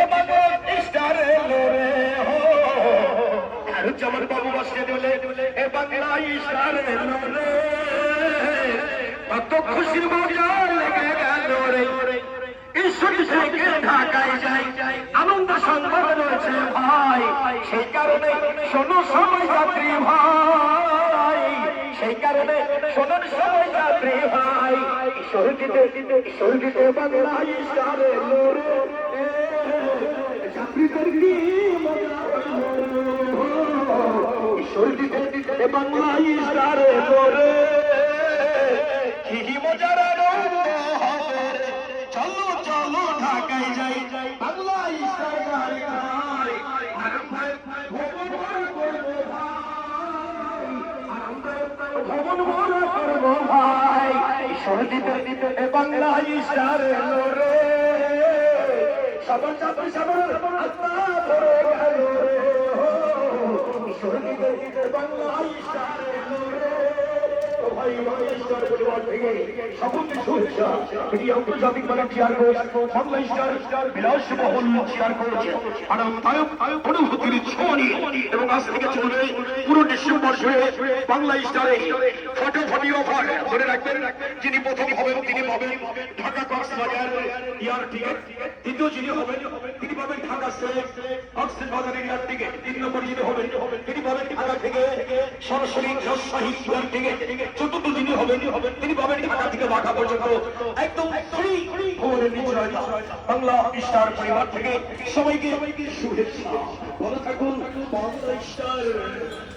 এ Bangla star এলো রে হো। আমার বাবু বসে দিলে এ বাংলা এলো কত খুশির মজা লেগে ঈশ্বর থেকে ঢাকায় যাই, আনন্দ সংবাদ রয়েছে ভাই। সেই কারণে শোনো সময় যাত্রী ভাই। সেই কারণে শোনার সময় যাত্রী ভাই। ঈশ্বরটিতে ঈশ্বরটিতে বাংলা ঈশ্বরে লোরে বাংলা ঈশ্বরে লোরে কি মজার চলো চলো, ঢাকায় যাই। যাই বাংলা ইস্টার গাই গাই ভবন ভরা করব ভাই। করব দিতে দিতে এ বাংলা ইস্টার এলো রে সবার সাথে সবার এটি আন্তর্জাতিক মানে chair coach Bangla star chair coach আরামদায়ক অনুভূতির ছোঁয়ানি এবং আজ থেকে চলবে পুরো ডিসেম্বর জুড়ে বাংলা স্টারে ফটোফটি অফার মনে রাখবেন, যিনি প্রথম তিনি পাবেন দ্বিতীয় যিনি হবেন তিনি পাবেন ঢাকা সিলেট অক্সিজেন বাজার এরিয়ার থেকে তিন নম্বর যিনি হবেন। তিনি পাবেন ঢাকা থেকে সরাসরি রাজশাহী ইয়ার টিকিট চতুর্থ যিনি হবেন। তিনি পাবেন ঢাকা থেকে বাঘা পর্যন্ত। একদম বাংলা স্টার পরিবার থেকে সবাইকে শুভেচ্ছা। ভালো থাকুন, বাংলা স্টার।